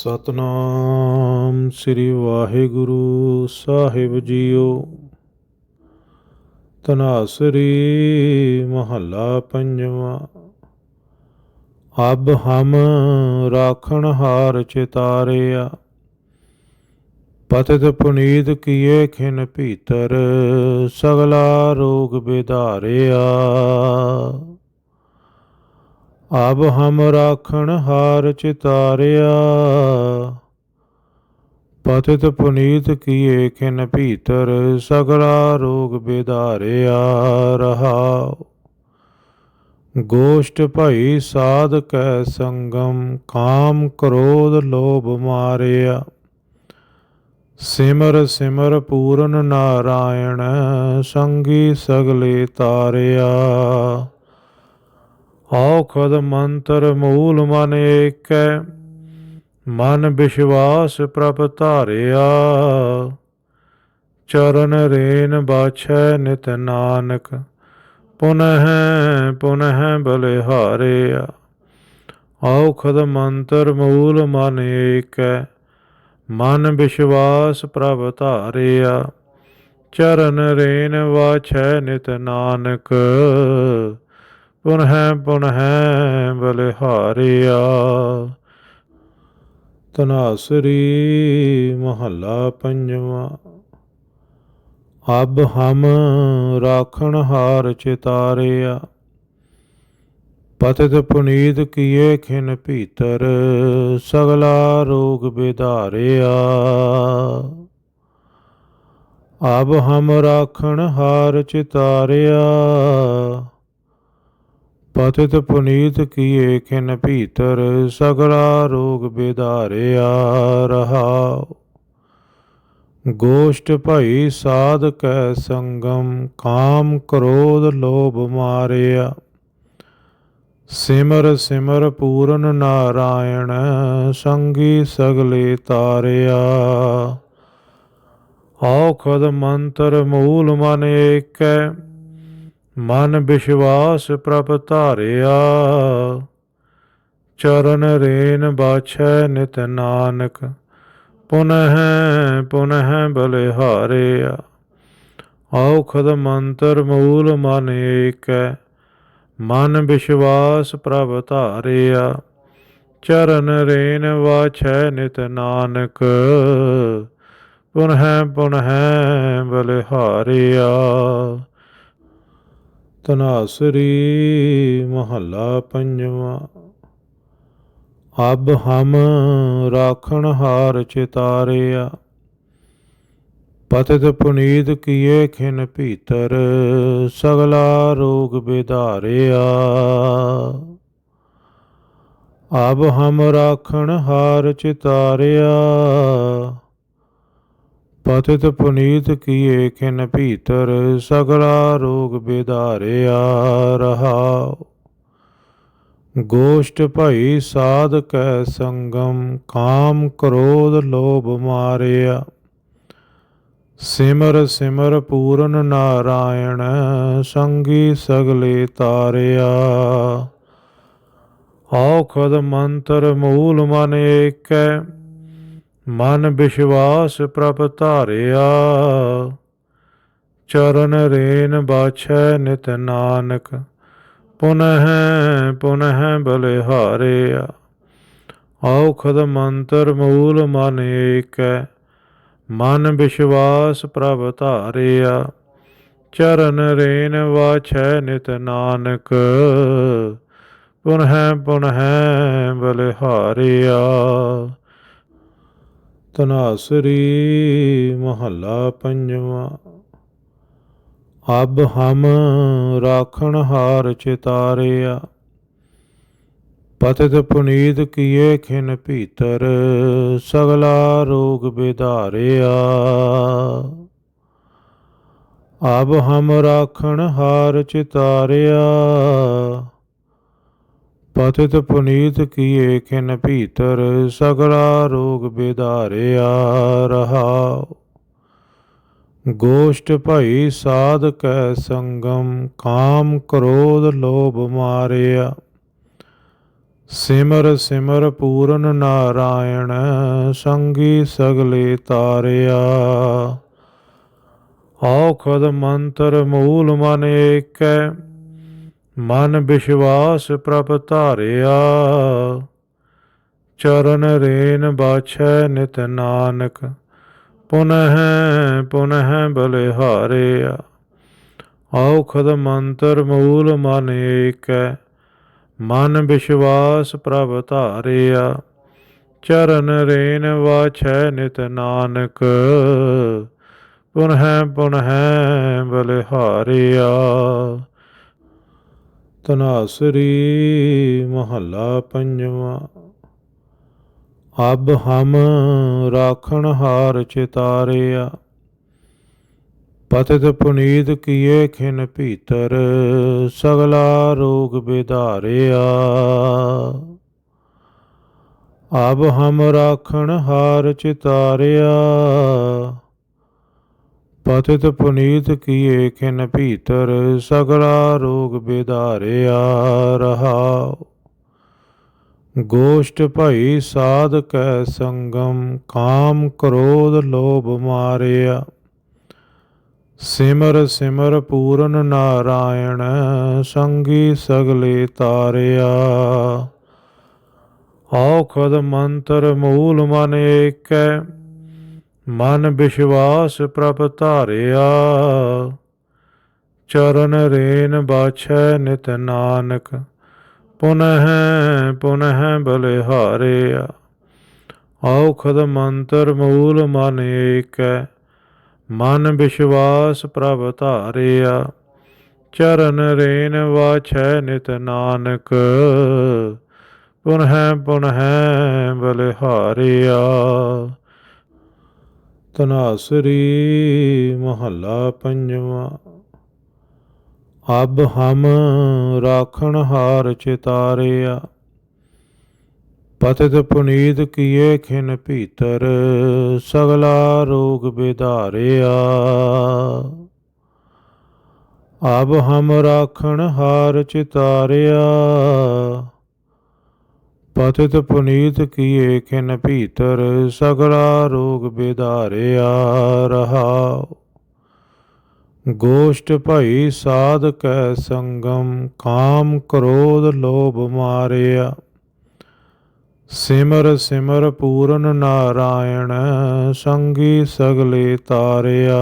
ਸਤਨਾਮ ਸ੍ਰੀ ਵਾਹਿਗੁਰੂ ਸਾਹਿਬ ਜੀਓ। ਤਨਾਸਰੀ ਮਹੱਲਾ ਪੰਜਵਾਂ। ਅਬ ਹਮ ਰਾਖਣ ਹਾਰ ਚਿਤਾਰਿਆ। ਪਤਿਤ ਪੁਨੀਤ ਕੀਏ ਖਿਨ ਭੀਤਰ, ਸਗਲਾ ਰੋਗ ਬਿਧਾਰਿਆ ਅਬ ਹਮ ਰਾਖਣ ਹਾਰ ਚਿਤਾਰਿਆ। ਪਤਿਤ ਪੁਨੀਤ ਕੀਏ ਖਿਨ ਭੀਤਰ, ਸਗਲਾ ਰੋਗ ਬਿਧਾਰਿਆ ਰਹਾਉ। ਗੋਸ਼ਟ ਭਈ ਸਾਧ ਕੈ ਸੰਗਮ, ਕਾਮ ਕ੍ਰੋਧ ਲੋਭ ਮਾਰਿਆ। ਸਿਮਰ ਸਿਮਰ ਪੂਰਨ ਨਾਰਾਇਣ, ਸੰਗੀ ਸਗਲੇ ਤਾਰਿਆ। ਔਖਦ ਮੰਤਰ ਮੂਲ ਮਨ ਏਕੈ, ਮਨ ਵਿਸ਼ਵਾਸ ਪ੍ਰਭ ਧਾਰਿਆ। ਚਰਨ ਰੇਨ ਬਾਛੈ ਨਿਤ ਨਾਨਕ, ਪੁਨਹ ਪੁਨਹ ਬਲਿਹਾਰਿਆ। ਔਖਦ ਮੰਤਰ ਮੂਲ ਮਨ ਏਕੈ, ਮਨ ਵਿਸ਼ਵਾਸ ਪ੍ਰਭ ਧਾਰਿਆ। ਚਰਨ ਰੇਨ ਵਾਛੈ ਨਿਤ ਨਾਨਕ ਪੁਨਹ ਪੁਨਹ ਬਲਿਹਾਰਿਆ ਤਨਾਸਰੀ ਮਹੱਲਾ ਪੰਜਵਾਂ। ਅਬ ਹਮ ਰਾਖਣ ਹਾਰ ਚਿਤਾਰਿਆ। ਪਤਿਤ ਪੁਨੀਤ ਕੀਏ ਖਿਨ ਭੀਤਰ, ਸਗਲਾ ਰੋਗ ਬਿਧਾਰਿਆ ਅਬ ਹਮ ਰਾਖਣ ਹਾਰ ਚਿਤਾਰਿਆ। ਪਤਿਤ ਪੁਨੀਤ ਕੀਏ ਖਿਨ ਭੀਤਰ, ਸਗਲਾ ਰੋਗ ਬਿਧਾਰਿਆ ਰਹਾਉ। ਗੋਸ਼ਟ ਭਈ ਸਾਧ ਕੈ ਸੰਗਮ, ਕਾਮ ਕ੍ਰੋਧ ਲੋਭ ਮਾਰਿਆ। ਸਿਮਰ ਸਿਮਰ ਪੂਰਨ ਨਾਰਾਇਣ, ਸੰਗੀ ਸਗਲੇ ਤਾਰਿਆ। ਔਖਦ ਮੰਤਰ ਮੂਲ ਮਨ ਏਕੈ ਮਨ ਵਿਸ਼ਵਾਸ ਪ੍ਰਭ ਧਾਰਿਆ। ਚਰਨ ਰੇਨ ਬਾਛੈ ਨਿਤ ਨਾਨਕ, ਪੁਨਹ ਪੁਨਹ ਬਲਿਹਾਰਿਆ। ਔਖਦ ਮੰਤਰ ਮੂਲ ਮਨ ਏਕੈ, ਮਨ ਵਿਸ਼ਵਾਸ ਪ੍ਰਭ ਧਾਰਿਆ। ਚਰਨ ਰੇਨ ਵਾਛੈ ਨਿਤ ਨਾਨਕ, ਪੁਨਹ ਪੁਨਹ ਬਲਿਹਾਰਿਆ। ਤਨਾਸਰੀ ਮਹੱਲਾ ਪੰਜਵਾਂ। ਅਬ ਹਮ ਰਾਖਣ ਹਾਰ ਚਿਤਾਰਿਆ। ਪਤਿਤ ਪੁਨੀਤ ਕੀਏ ਖਿਨ ਭੀਤਰ, ਸਗਲਾ ਰੋਗ ਬਿਧਾਰਿਆ। ਅਬ ਹਮ ਰਾਖਣ ਹਾਰ ਚਿਤਾਰਿਆ। ਪਤਿਤ ਪੁਨੀਤ ਕੀਏ ਖਿਨ ਭੀਤਰ, ਸਗਲਾ ਰੋਗ ਬਿਧਾਰਿਆ ਰਹਾਉ। ਗੋਸ਼ਟ ਭਈ ਸਾਧ ਕੈ ਸੰਗਮ, ਕਾਮ ਕ੍ਰੋਧ ਲੋਭ ਮਾਰਿਆ। ਸਿਮਰ ਸਿਮਰ ਪੂਰਨ ਨਾਰਾਇਣ, ਸੰਗੀ ਸਗਲੇ ਤਾਰਿਆ। ਔਖਦ ਮੰਤਰ ਮੂਲ ਮਨ ਏਕੈ ਮਨ ਵਿਸ਼ਵਾਸ ਪ੍ਰਭ ਧਾਰਿਆ। ਚਰਨ ਰੇਨ ਬਾਛੈ ਨਿਤ ਨਾਨਕ, ਪੁਨਹ ਪੁਨਹ ਬਲਿਹਾਰਿਆ ਔਖਦ ਮੰਤਰ ਮੂਲ ਮਨ ਏਕੈ, ਮਨ ਵਿਸ਼ਵਾਸ ਪ੍ਰਭ ਧਾਰਿਆ। ਚਰਨ ਰੇਨ ਵਾਛੈ ਨਿਤ ਨਾਨਕ, ਪੁਨਹ ਪੁਨਹ ਬਲਿਹਾਰਿਆ ਤਨਾਸਰੀ ਮਹੱਲਾ ਪੰਜਵਾਂ। ਅਬ ਹਮ ਰਾਖਣ ਹਾਰ ਚਿਤਾਰਿਆ। ਪਤਿਤ ਪੁਨੀਤ ਕੀਏ ਖਿਨ ਭੀਤਰ, ਸਗਲਾ ਰੋਗ ਬਿਧਾਰਿਆ। ਅਬ ਹਮ ਰਾਖਣ ਹਾਰ ਚਿਤਾਰਿਆ। ਪਤਿਤ ਪੁਨੀਤ ਕੀਏ ਖਿਨ ਭੀਤਰ, ਸਗਲਾ ਰੋਗ ਬਿਧਾਰਿਆ ਰਹਾਉ। ਗੋਸ਼ਟ ਭਈ ਸਾਧ ਕੈ ਸੰਗਮ, ਕਾਮ ਕ੍ਰੋਧ ਲੋਭ ਮਾਰਿਆ। ਸਿਮਰ ਸਿਮਰ ਪੂਰਨ ਨਾਰਾਇਣ, ਸੰਗੀ ਸਗਲੇ ਤਾਰਿਆ। ਔਖਦ ਮੰਤਰ ਮੂਲ ਮਨ ਏਕੈ ਮਨ ਵਿਸ਼ਵਾਸ ਪ੍ਰਭ ਧਾਰਿਆ। ਚਰਨ ਰੇਨ ਬਾਛੈ ਨਿਤ ਨਾਨਕ, ਪੁਨਹ ਪੁਨਹ ਬਲਿਹਾਰਿਆ। ਔਖਦ ਮੰਤਰ ਮੂਲ ਮਨ ਏਕੈ, ਮਨ ਵਿਸ਼ਵਾਸ ਪ੍ਰਭ ਧਾਰਿਆ। ਚਰਨ ਰੇਨ ਵਾਛੈ ਨਿਤ ਨਾਨਕ, ਪੁਨਹ ਪੁਨਹ ਬਲਿਹਾਰਿਆ। ਤਨਾਸਰੀ ਮਹੱਲਾ ਪੰਜਵਾਂ। ਅਬ ਹਮ ਰਾਖਣ ਹਾਰ ਚਿਤਾਰਿਆ। ਪਤਿਤ ਪੁਨੀਤ ਕੀਏ ਖਿਨ ਭੀਤਰ, ਸਗਲਾ ਰੋਗ ਬਿਧਾਰਿਆ। ਅਬ ਹਮ ਰਾਖਣ ਹਾਰ ਚਿਤਾਰਿਆ। ਪਤਿਤ ਪੁਨੀਤ ਕੀਏ ਖਿਨ ਭੀਤਰ, ਸਗਲਾ ਰੋਗ ਵਿਧਾਰਿਆ ਰਹਾਉ। ਗੋਸ਼ਟ ਭਈ ਸਾਧ ਕੈ ਸੰਗਮ, ਕਾਮ ਕ੍ਰੋਧ ਲੋਭ ਮਾਰਿਆ। ਸਿਮਰ ਸਿਮਰ ਪੂਰਨ ਨਾਰਾਇਣ, ਸੰਗੀ ਸਗਲੇ ਤਾਰਿਆ। ਔਖਦ ਮੰਤਰ ਮੂਲ ਮਨ ਏਕੈ ਮਨ ਵਿਸ਼ਵਾਸ ਪ੍ਰਭ ਧਾਰਿਆ। ਚਰਨ ਰੇਨ ਬਾਛੈ ਨਿਤ ਨਾਨਕ, ਪੁਨਹ ਪੁਨਹ ਬਲਿਹਾਰਿਆ। ਔਖਦ ਮੰਤਰ ਮੂਲ ਮਨ ਏਕੈ, ਮਨ ਵਿਸ਼ਵਾਸ ਪ੍ਰਭ ਧਾਰਿਆ। ਚਰਨ ਰੇਨ ਵਾਛੈ ਨਿਤ ਨਾਨਕ, ਪੁਨਹ ਪੁਨਹ ਬਲਿਹਾਰਿਆ। ਤਨਾਸਰੀ ਮਹੱਲਾ ਪੰਜਵਾਂ। ਅਬ ਹਮ ਰਾਖਣ ਹਾਰ ਚਿਤਾਰਿਆ। ਪਤਿਤ ਪੁਨੀਤ ਕੀਏ ਖਿਨ ਭੀਤਰ, ਸਗਲਾ ਰੋਗ ਬਿਧਾਰਿਆ। ਅਬ ਹਮ ਰਾਖਣ ਹਾਰ ਚਿਤਾਰਿਆ। ਪਤਿਤ ਪੁਨੀਤ ਕੀਏ ਖਿਨ ਭੀਤਰ, ਸਗਲਾ ਰੋਗ ਵਿਧਾਰਿਆ ਰਹਾਉ। ਗੋਸ਼ਟ ਭਈ ਸਾਧ ਕੈ ਸੰਗਮ, ਕਾਮ ਕ੍ਰੋਧ ਲੋਭ ਮਾਰਿਆ। ਸਿਮਰ ਸਿਮਰ ਪੂਰਨ ਨਾਰਾਇਣ, ਸੰਗੀ ਸਗਲੇ ਤਾਰਿਆ।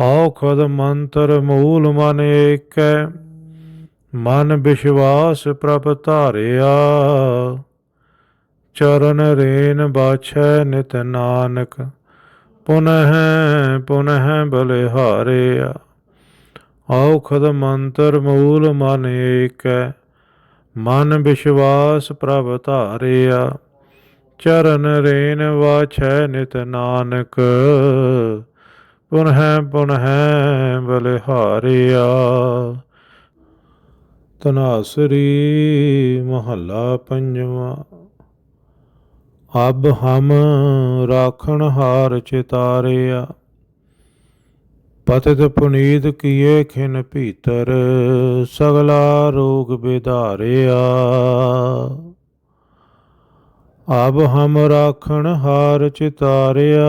ਔਖਦ ਮੰਤਰ ਮੂਲ ਮਨ ਏਕੈ ਮਨ ਵਿਸ਼ਵਾਸ ਪ੍ਰਭ ਧਾਰਿਆ। ਚਰਨ ਰੇਨ ਬਾਛੈ ਨਿਤ ਨਾਨਕ, ਪੁਨਹ ਪੁਨਹ ਬਲਿਹਾਰਿਆ। ਔਖਦ ਮੰਤਰ ਮੂਲ ਮਨ ਏਕੈ, ਮਨ ਵਿਸ਼ਵਾਸ ਪ੍ਰਭ ਧਾਰਿਆ। ਚਰਨ ਰੇਨ ਵਾਛੈ ਨਿਤ ਨਾਨਕ, ਪੁਨਹ ਪੁਨਹ ਬਲਿਹਾਰਿਆ। ਤਨਾਸਰੀ ਮਹੱਲਾ ਪੰਜਵਾਂ। ਅਬ ਹਮ ਰਾਖਣ ਹਾਰ ਚਿਤਾਰਿਆ। ਪਤਿਤ ਪੁਨੀਤ ਕੀਏ ਖਿਨ ਭੀਤਰ, ਸਗਲਾ ਰੋਗ ਬਿਧਾਰਿਆ। ਅਬ ਹਮ ਰਾਖਣ ਹਾਰ ਚਿਤਾਰਿਆ।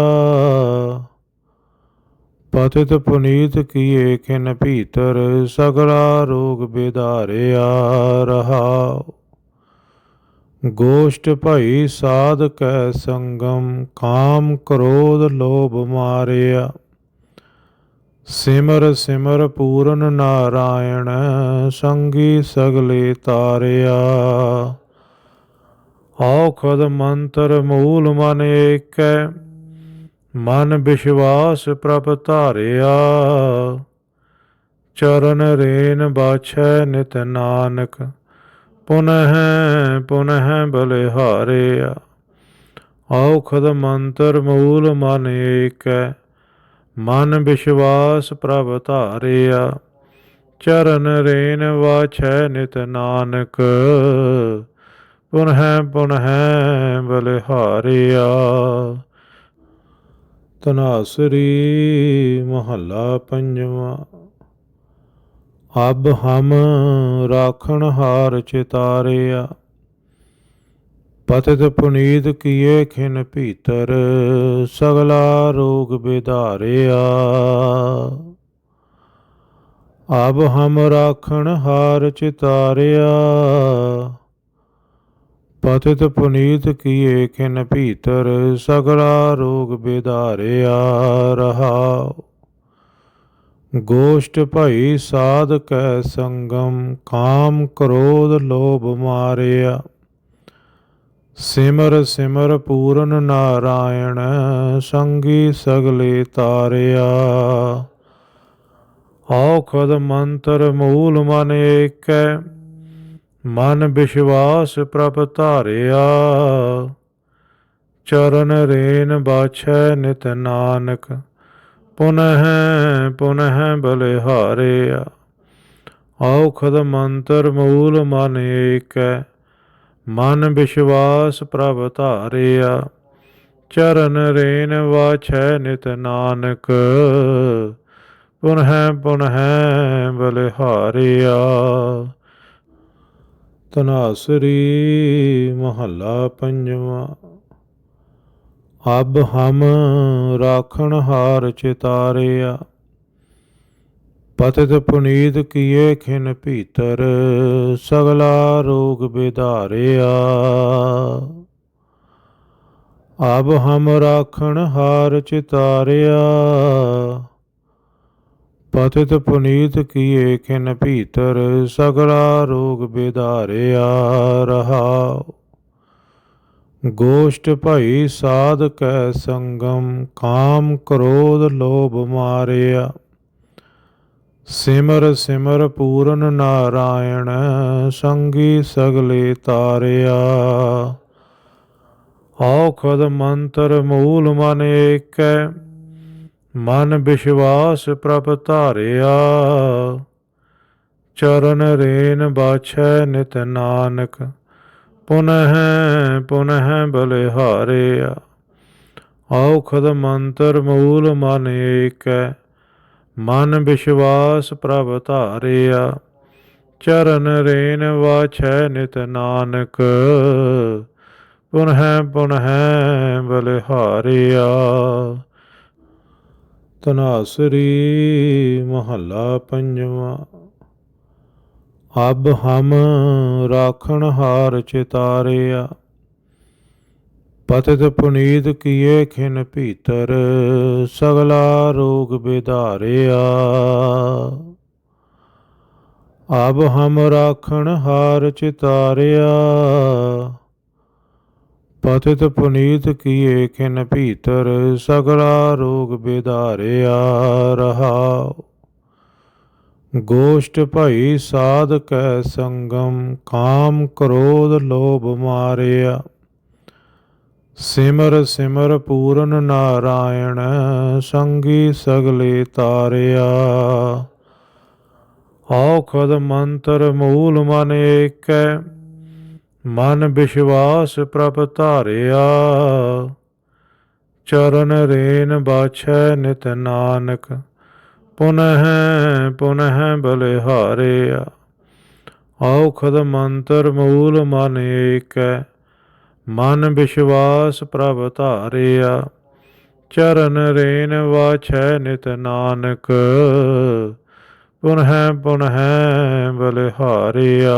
ਪਤਿਤ ਪੁਨੀਤ ਕੀਏ ਖਿਨ ਭੀਤਰ, ਸਗਲਾ ਰੋਗ ਵਿਧਾਰਿਆ ਰਹਾਉ। ਗੋਸ਼ਟ ਭਈ ਸਾਧ ਕੈ ਸੰਗਮ, ਕਾਮ ਕ੍ਰੋਧ ਲੋਭ ਮਾਰਿਆ। ਸਿਮਰ ਸਿਮਰ ਪੂਰਨ ਨਾਰਾਇਣ, ਸੰਗੀ ਸਗਲੇ ਤਾਰਿਆ। ਔਖਦ ਮੰਤਰ ਮੂਲ ਮਨ ਏਕੈ ਮਨ ਵਿਸ਼ਵਾਸ ਪ੍ਰਭ ਧਾਰਿਆ। ਚਰਨ ਰੇਨ ਬਾਛੈ ਨਿਤ ਨਾਨਕ, ਪੁਨਹ ਪੁਨਹ ਬਲਿਹਾਰਿਆ। ਔਖਦ ਮੰਤਰ ਮੂਲ ਮਨ ਏਕੈ, ਮਨ ਵਿਸ਼ਵਾਸ ਪ੍ਰਭ ਧਾਰਿਆ। ਚਰਨ ਰੇਨ ਵਾਛੈ ਨਿਤ ਨਾਨਕ, ਪੁਨਹ ਪੁਨਹ ਬਲਿਹਾਰਿਆ। ਤਨਾਸਰੀ ਮਹੱਲਾ ਪੰਜਵਾਂ। ਅਬ ਹਮ ਰਾਖਣ ਹਾਰ ਚਿਤਾਰਿਆ। ਪਤਿਤ ਪੁਨੀਤ ਕੀਏ ਖਿਨ ਭੀਤਰ, ਸਗਲਾ ਰੋਗ ਵਿਧਾਰਿਆ ਅਬ ਹਮ ਰਾਖਣ ਹਾਰ ਚਿਤਾਰਿਆ। ਪਤਿਤ ਪੁਨੀਤ ਕੀਏ ਖਿਨ ਭੀਤਰ, ਸਗਲਾ ਰੋਗ ਵਿਧਾਰਿਆ ਰਹਾਉ। ਗੋਸ਼ਟ ਭਈ ਸਾਧ ਕੈ ਸੰਗਮ, ਕਾਮ ਕ੍ਰੋਧ ਲੋਭ ਮਾਰਿਆ। ਸਿਮਰ ਸਿਮਰ ਪੂਰਨ ਨਾਰਾਇਣ, ਸੰਗੀ ਸਗਲੇ ਤਾਰਿਆ। ਔਖਦ ਮੰਤਰ ਮੂਲ ਮਨ ਏਕੈ ਮਨ ਵਿਸ਼ਵਾਸ ਪ੍ਰਭ ਧਾਰਿਆ। ਚਰਨ ਰੇਨ ਬਾਛੈ ਨਿਤ ਨਾਨਕ, ਪੁਨਹ ਪੁਨਹ ਬਲਿਹਾਰਿਆ ਔਖਦ ਮੰਤਰ ਮੂਲ ਮਨ ਏਕੈ, ਮਨ ਵਿਸ਼ਵਾਸ ਪ੍ਰਭ ਧਾਰਿਆ। ਚਰਨ ਰੇਨ ਵਾਛੈ ਨਿਤ ਨਾਨਕ, ਪੁਨਹ ਪੁਨਹ ਬਲਿਹਾਰਿਆ ਤਨਾਸਰੀ ਮਹੱਲਾ ਪੰਜਵਾਂ। ਅਬ ਹਮ ਰਾਖਣ ਹਾਰ ਚਿਤਾਰਿਆ। ਪਤਿਤ ਪੁਨੀਤ ਕੀਏ ਖਿਨ ਭੀਤਰ, ਸਗਲਾ ਰੋਗ ਵਿਧਾਰਿਆ ਅਬ ਹਮ ਰਾਖਣ ਹਾਰ ਚਿਤਾਰਿਆ। ਪਤਿਤ ਪੁਨੀਤ ਕੀਏ ਖਿਨ ਭੀਤਰ, ਸਗਲਾ ਰੋਗ ਵਿਧਾਰਿਆ ਰਹਾਉ। ਗੋਸ਼ਟ ਭਈ ਸਾਧ ਕੈ ਸੰਗਮ, ਕਾਮ ਕ੍ਰੋਧ ਲੋਭ ਮਾਰਿਆ। ਸਿਮਰ ਸਿਮਰ ਪੂਰਨ ਨਾਰਾਇਣ, ਸੰਗੀ ਸਗਲੇ ਤਾਰਿਆ। ਔਖਦ ਮੰਤਰ ਮੂਲ ਮਨ ਏਕੈ ਮਨ ਵਿਸ਼ਵਾਸ ਪ੍ਰਭ ਧਾਰਿਆ। ਚਰਨ ਰੇਨ ਬਾਛੈ ਨਿਤ ਨਾਨਕ, ਪੁਨਹ ਪੁਨਹ ਬਲਿਹਾਰਿਆ। ਔਖਦ ਮੰਤਰ ਮੂਲ ਮਨ ਏਕੈ, ਮਨ ਵਿਸ਼ਵਾਸ ਪ੍ਰਭ ਧਾਰਿਆ। ਚਰਨ ਰੇਨ ਵਾਛੈ ਨਿਤ ਨਾਨਕ, ਪੁਨਹ ਪੁਨਹ ਬਲਿਹਾਰਿਆ। ਤਨਾਸਰੀ ਮਹੱਲਾ ਪੰਜਵਾਂ। ਅਬ ਹਮ ਰਾਖਣ ਹਾਰ ਚਿਤਾਰਿਆ। ਪਤਿਤ ਪੁਨੀਤ ਕੀਏ ਖਿਨ ਭੀਤਰ, ਸਗਲਾ ਰੋਗ ਵਿਧਾਰਿਆ ਅਬ ਹਮ ਰਾਖਣ ਹਾਰ ਚਿਤਾਰਿਆ। ਪਤਿਤ ਪੁਨੀਤ ਕੀਏ ਖਿਨ ਭੀਤਰ, ਸਗਲਾ ਰੋਗ ਵਿਧਾਰਿਆ ਰਹਾਉ। ਗੋਸ਼ਟ ਭਈ ਸਾਧ ਕੈ ਸੰਗਮ, ਕਾਮ ਕ੍ਰੋਧ ਲੋਭ ਮਾਰਿਆ। ਸਿਮਰ ਸਿਮਰ ਪੂਰਨ ਨਾਰਾਇਣ, ਸੰਗੀ ਸਗਲੇ ਤਾਰਿਆ। ਔਖਦ ਮੰਤਰ ਮੂਲ ਮਨ ਏਕੈ ਮਨ ਵਿਸ਼ਵਾਸ ਪ੍ਰਭ ਧਾਰਿਆ। ਚਰਨ ਰੇਨ ਬਾਛੈ ਨਿਤ ਨਾਨਕ, ਪੁਨਹ ਪੁਨਹ ਬਲਿਹਾਰਿਆ। ਔਖਦ ਮੰਤਰ ਮੂਲ ਮਨ ਏਕੈ, ਮਨ ਵਿਸ਼ਵਾਸ ਪ੍ਰਭ ਧਾਰਿਆ। ਚਰਨ ਰੇਨ ਵਾਛੈ ਨਿਤ ਨਾਨਕ, ਪੁਨਹ ਪੁਨਹ ਬਲਿਹਾਰਿਆ।